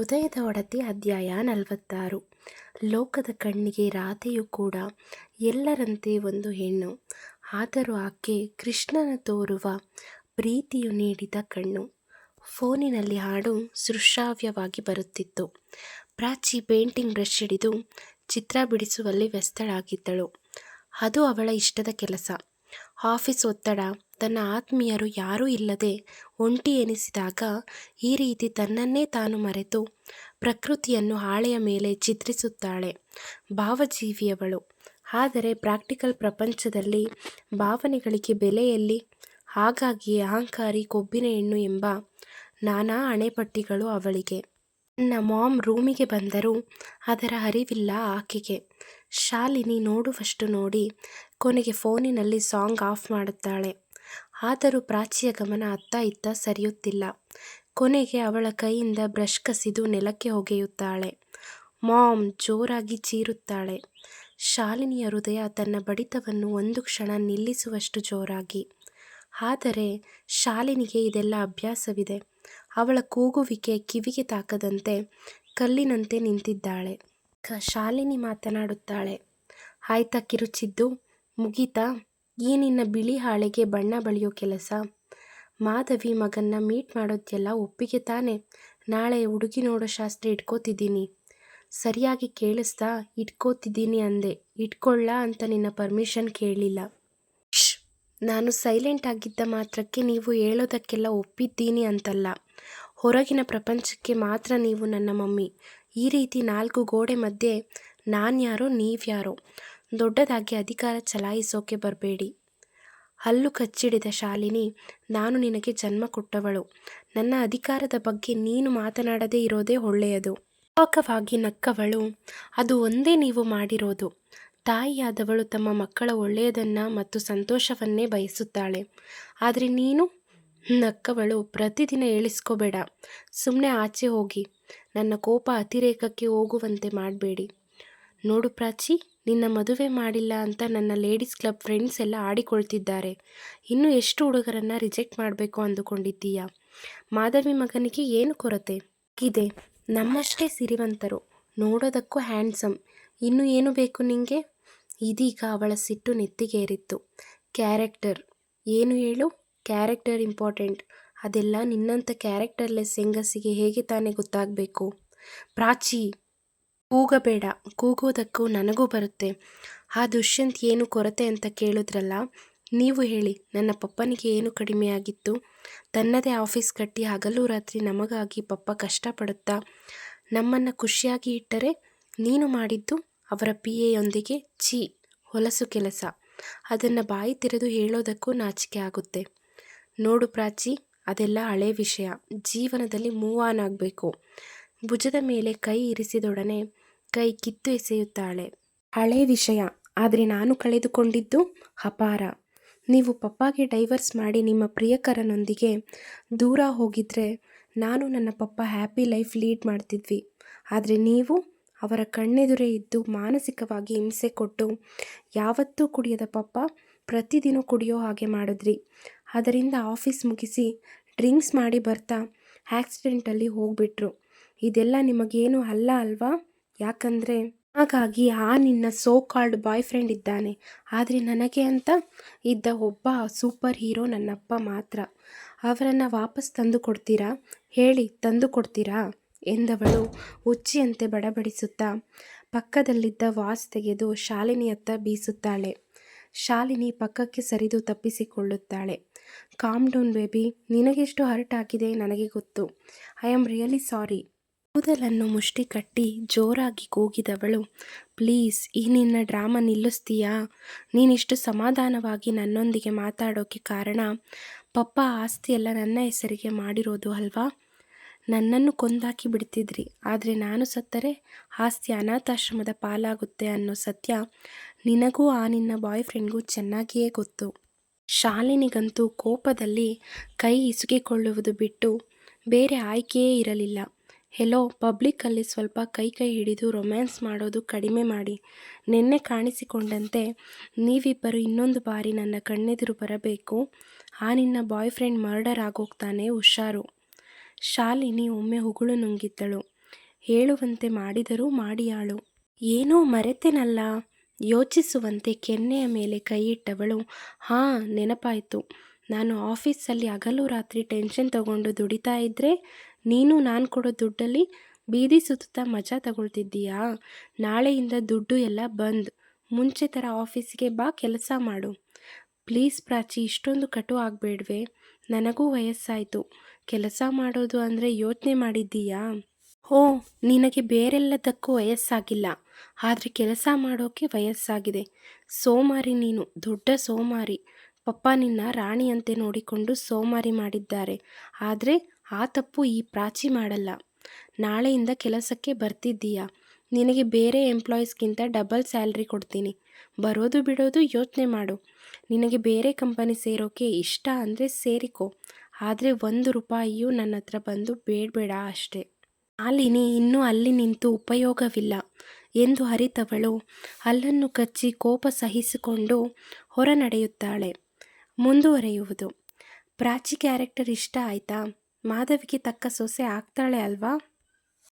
ಹೃದಯದ ಒಡತಿ ಅಧ್ಯಾಯ ನಲವತ್ತಾರು. ಲೋಕದ ಕಣ್ಣಿಗೆ ರಾಧೆಯು ಕೂಡ ಎಲ್ಲರಂತೆ ಒಂದು ಹೆಣ್ಣು. ಆದರೂ ಆಕೆ ಕೃಷ್ಣನ ತೋರುವ ಪ್ರೀತಿಯು ನೀಡಿದ ಕಣ್ಣು. ಫೋನಿನಲ್ಲಿ ಹಾಡು ಸೃಶ್ರಾವ್ಯವಾಗಿ ಬರುತ್ತಿತ್ತು. ಪ್ರಾಚಿ ಪೇಂಟಿಂಗ್ ಬ್ರಷ್ ಹಿಡಿದು ಚಿತ್ರ ಬಿಡಿಸುವಲ್ಲಿ ವ್ಯಸ್ತಳಾಗಿದ್ದಳು. ಅದು ಅವಳ ಇಷ್ಟದ ಕೆಲಸ. ಆಫೀಸ್ ಒತ್ತಡ ತನ್ನ ಆತ್ಮೀಯರು ಯಾರೂ ಇಲ್ಲದೆ ಒಂಟಿ ಎನಿಸಿದಾಗ ಈ ರೀತಿ ತನ್ನನ್ನೇ ತಾನು ಮರೆತು ಪ್ರಕೃತಿಯನ್ನು ಹಾಳೆಯ ಮೇಲೆ ಚಿತ್ರಿಸುತ್ತಾಳೆ. ಭಾವಜೀವಿಯವಳು. ಆದರೆ ಪ್ರಾಕ್ಟಿಕಲ್ ಪ್ರಪಂಚದಲ್ಲಿ ಭಾವನೆಗಳಿಗೆ ಬೆಲೆಯಲ್ಲಿ ಹಾಗಾಗಿ ಅಹಂಕಾರಿ ಕೊಬ್ಬಿನ ಹೆಣ್ಣು ಎಂಬ ನಾನಾ ಅಣೆಪಟ್ಟಿಗಳು ಅವಳಿಗೆ. ನನ್ನ ಮಾಮ್ ರೂಮಿಗೆ ಬಂದರೂ ಅದರ ಅರಿವಿಲ್ಲ ಆಕೆಗೆ. ಶಾಲಿನಿ ನೋಡುವಷ್ಟು ನೋಡಿ ಕೊನೆಗೆ ಫೋನಿನಲ್ಲಿ ಸಾಂಗ್ ಆಫ್ ಮಾಡುತ್ತಾಳೆ. ಆದರೂ ಪ್ರಾಚಿಯ ಗಮನ ಅತ್ತ ಇತ್ತ ಸರಿಯುತ್ತಿಲ್ಲ. ಕೊನೆಗೆ ಅವಳ ಕೈಯಿಂದ ಬ್ರಷ್ ಕಸಿದು ನೆಲಕ್ಕೆ ಹೊಗೆಯುತ್ತಾಳೆ. ಮಾಮ್ ಜೋರಾಗಿ ಚೀರುತ್ತಾಳೆ. ಶಾಲಿನಿಯ ಹೃದಯ ತನ್ನ ಬಡಿತವನ್ನು ಒಂದು ಕ್ಷಣ ನಿಲ್ಲಿಸುವಷ್ಟು ಜೋರಾಗಿ. ಆದರೆ ಶಾಲಿನಿಗೆ ಇದೆಲ್ಲ ಅಭ್ಯಾಸವಿದೆ. ಅವಳ ಕೂಗುವಿಕೆ ಕಿವಿಗೆ ತಾಕದಂತೆ ಕಲ್ಲಿನಂತೆ ನಿಂತಿದ್ದಾಳೆ. ಶಾಲಿನಿ ಮಾತನಾಡುತ್ತಾಳೆ. ಆಯ್ತಾ ಕಿರುಚಿದ್ದು? ಮುಗೀತಾ? ಈ ಬಿಳಿ ಹಾಳೆಗೆ ಬಣ್ಣ ಬಳಿಯೋ ಕೆಲಸ? ಮಾಧವಿ ಮಗನ್ನ ಮೀಟ್ ಮಾಡೋದೆಲ್ಲ ಒಪ್ಪಿಗೆ ತಾನೆ. ನಾಳೆ ಹುಡುಗಿ ನೋಡೋ ಶಾಸ್ತ್ರ ಇಟ್ಕೋತಿದ್ದೀನಿ. ಸರಿಯಾಗಿ ಕೇಳಿಸ್ತಾ ಇಟ್ಕೋತಿದ್ದೀನಿ ಅಂದೆ. ಇಟ್ಕೊಳ್ಳ ಅಂತ ನಿನ್ನ ಪರ್ಮಿಷನ್ ಕೇಳಿಲ್ಲ. ನಾನು ಸೈಲೆಂಟ್ ಆಗಿದ್ದ ಮಾತ್ರಕ್ಕೆ ನೀವು ಹೇಳೋದಕ್ಕೆಲ್ಲ ಒಪ್ಪಿದ್ದೀನಿ ಅಂತಲ್ಲ. ಹೊರಗಿನ ಪ್ರಪಂಚಕ್ಕೆ ಮಾತ್ರ ನೀವು ನನ್ನ ಮಮ್ಮಿ. ಈ ರೀತಿ ನಾಲ್ಕು ಗೋಡೆ ಮಧ್ಯೆ ನಾನ್ಯಾರೋ ನೀವ್ಯಾರೋ? ದೊಡ್ಡದಾಗಿ ಅಧಿಕಾರ ಚಲಾಯಿಸೋಕೆ ಬರಬೇಡಿ. ಹಲ್ಲು ಕಚ್ಚಿಡಿದ ಶಾಲಿನಿ, ನಾನು ನಿನಗೆ ಜನ್ಮ ಕೊಟ್ಟವಳು. ನನ್ನ ಅಧಿಕಾರದ ಬಗ್ಗೆ ನೀನು ಮಾತನಾಡದೇ ಇರೋದೇ ಒಳ್ಳೆಯದು. ಪಾಕವಾಗಿ ನಕ್ಕವಳು, ಅದು ಒಂದೇ ನೀವು ಮಾಡಿರೋದು. ತಾಯಿಯಾದವಳು ತಮ್ಮ ಮಕ್ಕಳ ಒಳ್ಳೆಯದನ್ನು ಮತ್ತು ಸಂತೋಷವನ್ನೇ ಬಯಸುತ್ತಾಳೆ. ಆದರೆ ನೀನು? ನಕ್ಕವಳು, ಪ್ರತಿದಿನ ಏಳಿಸ್ಕೋಬೇಡ. ಸುಮ್ಮನೆ ಆಚೆ ಹೋಗಿ. ನನ್ನ ಕೋಪ ಅತಿರೇಕಕ್ಕೆ ಹೋಗುವಂತೆ ಮಾಡಬೇಡಿ. ನೋಡು ಪ್ರಾಚಿ ನಿನ್ನ ಮದುವೆ ಮಾಡಿಲ್ಲ ಅಂತ ನನ್ನ ಲೇಡೀಸ್ ಕ್ಲಬ್ ಫ್ರೆಂಡ್ಸ್ ಎಲ್ಲ ಆಡಿಕೊಳ್ತಿದ್ದಾರೆ. ಇನ್ನು ಎಷ್ಟು ಹುಡುಗರನ್ನು ರಿಜೆಕ್ಟ್ ಮಾಡಬೇಕು ಅಂದುಕೊಂಡಿದ್ದೀಯಾ? ಮಾಧವಿ ಮಗನಿಗೆ ಏನು ಕೊರತೆ? ಇದೆ. ನಮ್ಮಷ್ಟೇ ಸಿರಿವಂತರು. ನೋಡೋದಕ್ಕೂ ಹ್ಯಾಂಡ್ಸಮ್. ಇನ್ನು ಏನು ಬೇಕು ನಿಂಗೆ? ಇದೀಗ ಅವಳ ಸಿಟ್ಟು ನೆತ್ತಿಗೇರಿತ್ತು. ಕ್ಯಾರೆಕ್ಟರ್. ಏನು ಹೇಳು? Character important. ಅದೆಲ್ಲ ನಿನ್ನಂಥ ಕ್ಯಾರೆಕ್ಟರ್ಲೆಸ್ ಹೆಂಗಸಿಗೆ ಹೇಗೆ ತಾನೇ ಗೊತ್ತಾಗಬೇಕು? ಪ್ರಾಚಿ. ಕೂಗಬೇಡ, ಕೂಗೋದಕ್ಕೂ ನನಗೂ ಬರುತ್ತೆ. ಆ ದುಷ್ಯಂತ್ ಏನು ಕೊರತೆ ಅಂತ ಕೇಳಿದ್ರಲ್ಲ? ನೀವು ಹೇಳಿ, ನನ್ನ ಪಪ್ಪನಿಗೆ ಏನು ಕಡಿಮೆಯಾಗಿತ್ತು ತನ್ನದೇ ಆಫೀಸ್ ಕಟ್ಟಿ ಹಗಲು ರಾತ್ರಿ ನಮಗಾಗಿ ಪಪ್ಪ ಕಷ್ಟಪಡುತ್ತಾ, ನಮ್ಮನ್ನು ಖುಷಿಯಾಗಿ ಇಟ್ಟರೆ ನೀನು ಮಾಡಿದ್ದು ಅವರ ಪಿ ಎಯೊಂದಿಗೆ ಛೀ, ಹೊಲಸು ಕೆಲಸ. ಅದನ್ನು ಬಾಯಿ ತೆರೆದು ಹೇಳೋದಕ್ಕೂ ನಾಚಿಕೆ ಆಗುತ್ತೆ. ನೋಡು ಪ್ರಾಚಿ, ಅದೆಲ್ಲ ಹಳೆ ವಿಷಯ. ಜೀವನದಲ್ಲಿ ಮೂವ್ ಆನ್ ಆಗಬೇಕು. ಭುಜದ ಮೇಲೆ ಕೈ ಇರಿಸಿದೊಡನೆ ಕೈ ಕಿತ್ತು ಎಸೆಯುತ್ತಾಳೆ. ಹಳೆ ವಿಷಯ, ಆದರೆ ನಾನು ಕಳೆದುಕೊಂಡಿದ್ದು ಅಪಾರ. ನೀವು ಪಪ್ಪಾಗೆ ಡೈವರ್ಸ್ ಮಾಡಿ ನಿಮ್ಮ ಪ್ರಿಯಕರನೊಂದಿಗೆ ದೂರ ಹೋಗಿದ್ರೆ ನಾನು ನನ್ನ ಪಪ್ಪ ಹ್ಯಾಪಿ ಲೈಫ್ ಲೀಡ್ ಮಾಡ್ತಿದ್ವಿ. ಆದರೆ ನೀವು ಅವರ ಕಣ್ಣೆದುರೇ ಇದ್ದು ಮಾನಸಿಕವಾಗಿ ಹಿಂಸೆ ಕೊಟ್ಟು ಯಾವತ್ತೂ ಕುಡಿಯದ ಪಪ್ಪ ಪ್ರತಿದಿನ ಕುಡಿಯೋ ಹಾಗೆ ಮಾಡಿದ್ರಿ. ಅದರಿಂದ ಆಫೀಸ್ ಮುಗಿಸಿ ಡ್ರಿಂಕ್ಸ್ ಮಾಡಿ ಬರ್ತಾ ಆ್ಯಕ್ಸಿಡೆಂಟಲ್ಲಿ ಹೋಗ್ಬಿಟ್ರು. ಇದೆಲ್ಲ ನಿಮಗೇನು ಅಲ್ಲ ಅಲ್ವಾ? ಯಾಕಂದರೆ ಹಾಗಾಗಿ ಆ ನಿನ್ನ ಸೋ ಕಾಲ್ಡ್ ಬಾಯ್ ಫ್ರೆಂಡ್ ಇದ್ದಾನೆ. ಆದರೆ ನನಗೆ ಅಂತ ಇದ್ದ ಒಬ್ಬ ಸೂಪರ್ ಹೀರೋ ನನ್ನಪ್ಪ ಮಾತ್ರ. ಅವರನ್ನು ವಾಪಸ್ ತಂದು ಕೊಡ್ತೀರಾ ಹೇಳಿ ತಂದು ಕೊಡ್ತೀರಾ ಎಂದವಳು ಹುಚ್ಚಿಯಂತೆ ಬಡಬಡಿಸುತ್ತಾ ಪಕ್ಕದಲ್ಲಿದ್ದ ವಾಸ್ ತೆಗೆದು ಶಾಲಿನಿಯತ್ತ ಬೀಸುತ್ತಾಳೆ. ಶಾಲಿನಿ ಪಕ್ಕಕ್ಕೆ ಸರಿದು ತಪ್ಪಿಸಿಕೊಳ್ಳುತ್ತಾಳೆ. ಕಾಮ್ ಡೌನ್ ಬೇಬಿ ನಿನಗೆಷ್ಟು ಹರ್ಟ್ ಆಗಿದೆ ನನಗೆ ಗೊತ್ತು. ಐ ಆಮ್ ರಿಯಲಿ ಸಾರಿ ಕೂದಲನ್ನು ಮುಷ್ಟಿ ಕಟ್ಟಿ ಜೋರಾಗಿ ಕೂಗಿದವಳು. ಪ್ಲೀಸ್, ಈ ನಿನ್ನ ಡ್ರಾಮಾ ನಿಲ್ಲಿಸ್ತೀಯಾ? ನೀನಿಷ್ಟು ಸಮಾಧಾನವಾಗಿ ನನ್ನೊಂದಿಗೆ ಮಾತಾಡೋಕ್ಕೆ ಕಾರಣ ಪಪ್ಪ ಆಸ್ತಿಯೆಲ್ಲ ನನ್ನ ಹೆಸರಿಗೆ ಮಾಡಿರೋದು ಅಲ್ವಾ? ನನ್ನನ್ನು ಕೊಂದಾಕಿ ಬಿಡ್ತಿದ್ರಿ. ಆದರೆ ನಾನು ಸತ್ತರೆ ಆಸ್ತಿ ಅನಾಥಾಶ್ರಮದ ಪಾಲಾಗುತ್ತೆ ಅನ್ನೋ ಸತ್ಯ ನಿನಗೂ ಆ ನಿನ್ನ ಬಾಯ್ ಫ್ರೆಂಡ್ಗೂ ಚೆನ್ನಾಗಿಯೇ ಗೊತ್ತು. ಶಾಲಿನಿಗಂತೂ ಕೋಪದಲ್ಲಿ ಕೈ ಇಸುಗಿಕೊಳ್ಳುವುದು ಬಿಟ್ಟು ಬೇರೆ ಆಯ್ಕೆಯೇ ಇರಲಿಲ್ಲ. ಹೆಲೋ ಪಬ್ಲಿಕ್ಕಲ್ಲಿ ಸ್ವಲ್ಪ ಕೈ ಕೈ ಹಿಡಿದು ರೊಮ್ಯಾನ್ಸ್ ಮಾಡೋದು ಕಡಿಮೆ ಮಾಡಿ. ನಿನ್ನೆ ಕಾಣಿಸಿಕೊಂಡಂತೆ, ನೀವಿಬ್ಬರು ಇನ್ನೊಂದು ಬಾರಿ ನನ್ನ ಕಣ್ಣೆದುರು ಬರಬೇಕು. ಆ ನಿನ್ನ ಬಾಯ್ ಫ್ರೆಂಡ್ ಮರ್ಡರ್ ಆಗೋಗ್ತಾನೆ, ಹುಷಾರು. ಶಾಲಿನಿ ಒಮ್ಮೆ ಹುಗುಳು ನುಂಗಿದ್ದಳು. ಹೇಳುವಂತೆ ಮಾಡಿದರೂ ಮಾಡಿಯಾಳು. ಏನೋ ಮರೆತೆನಲ್ಲ, ಯೋಚಿಸುವಂತೆ ಕೆನ್ನೆಯ ಮೇಲೆ ಕೈಯಿಟ್ಟವಳು ಹಾಂ, ನೆನಪಾಯಿತು. ನಾನು ಆಫೀಸಲ್ಲಿ ಹಗಲು ರಾತ್ರಿ ಟೆನ್ಷನ್ ತಗೊಂಡು ದುಡಿತಾ ಇದ್ದರೆ ನೀನು ನಾನು ಕೊಡೋ ದುಡ್ಡಲ್ಲಿ ಬೀದಿ ಸುತ್ತಾ ಮಜಾ ತಗೊಳ್ತಿದ್ದೀಯಾ? ನಾಳೆಯಿಂದ ದುಡ್ಡು ಎಲ್ಲ ಬಂದ್. ಮುಂಚೆ ಥರ ಆಫೀಸಿಗೆ ಬಾ, ಕೆಲಸ ಮಾಡು. ಪ್ಲೀಸ್ ಪ್ರಾಚಿ, ಇಷ್ಟೊಂದು ಕಟು ಆಗಬೇಡ್ವೆ. ನನಗೂ ವಯಸ್ಸಾಯಿತು. ಕೆಲಸ ಮಾಡೋದು ಅಂದರೆ ಯೋಚನೆ ಮಾಡಿದ್ದೀಯಾ? ಓ ನಿನಗೆ ಬೇರೆಲ್ಲದಕ್ಕೂ ವಯಸ್ಸಾಗಿಲ್ಲ. ಆದರೆ ಕೆಲಸ ಮಾಡೋಕ್ಕೆ ವಯಸ್ಸಾಗಿದೆ. ಸೋಮಾರಿ ನೀನು, ದೊಡ್ಡ ಸೋಮಾರಿ. ಪಪ್ಪ ನಿನ್ನ ರಾಣಿಯಂತೆ ನೋಡಿಕೊಂಡು ಸೋಮಾರಿ ಮಾಡಿದ್ದಾರೆ. ಆದರೆ ಆ ತಪ್ಪು ಈ ಪ್ರಾಚಿ ಮಾಡಲ್ಲ. ನಾಳೆಯಿಂದ ಕೆಲಸಕ್ಕೆ ಬರ್ತಿದ್ದೀಯಾ? ನಿನಗೆ ಬೇರೆ ಎಂಪ್ಲಾಯೀಸ್ಗಿಂತ ಡಬಲ್ ಸ್ಯಾಲ್ರಿ ಕೊಡ್ತೀನಿ. ಬರೋದು ಬಿಡೋದು ಯೋಚನೆ ಮಾಡು. ನಿನಗೆ ಬೇರೆ ಕಂಪನಿ ಸೇರೋಕೆ ಇಷ್ಟ ಅಂದರೆ ಸೇರಿಕೋ. ಆದರೆ ಒಂದು ರೂಪಾಯಿಯೂ ನನ್ನ ಹತ್ರ ಬಂದು ಬೇಡಬೇಡ ಅಷ್ಟೇ. ಮಾಲಿನಿ ಇನ್ನೂ ಅಲ್ಲಿ ನಿಂತು ಉಪಯೋಗವಿಲ್ಲ. ಎಂದು ಅರಿತವಳು. ಹಲ್ಲನ್ನು ಕಚ್ಚಿ ಕೋಪ ಸಹಿಸಿಕೊಂಡು ಹೊರ ನಡೆಯುತ್ತಾಳೆ ಮುಂದುವರೆಯುವುದು. ಪ್ರಾಚಿ ಕ್ಯಾರೆಕ್ಟರ್ ಇಷ್ಟ ಆಯ್ತಾ? ಮಾಧವಿಗೆ ತಕ್ಕ ಸೊಸೆ ಆಗ್ತಾಳೆ ಅಲ್ವಾ?